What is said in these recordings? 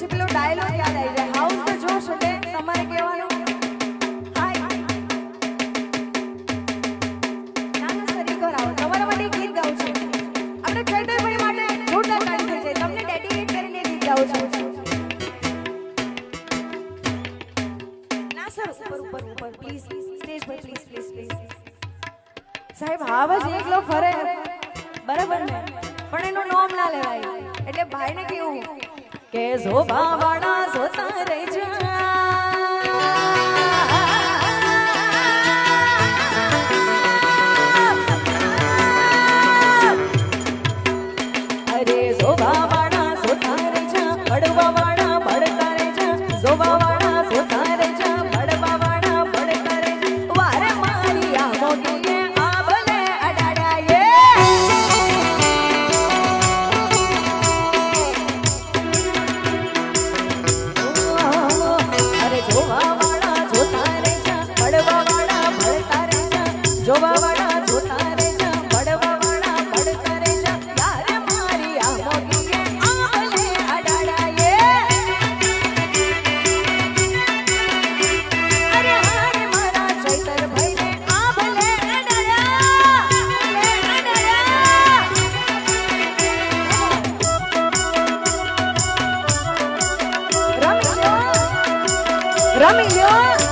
પછી પેલો ડાયલોગ યાદ આવી જાય. હાઉસ તો જોશ એટલે તમારે કહેવાનું? સાહેબ હાવ જ એકલો ફરે. બરાબર ને? પણ એનું નોમ ના લેવાય. એટલે ભાઈને કેવું? કે શોભાવાળા સોતા રહેજો. 小美玲。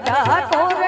ডাকো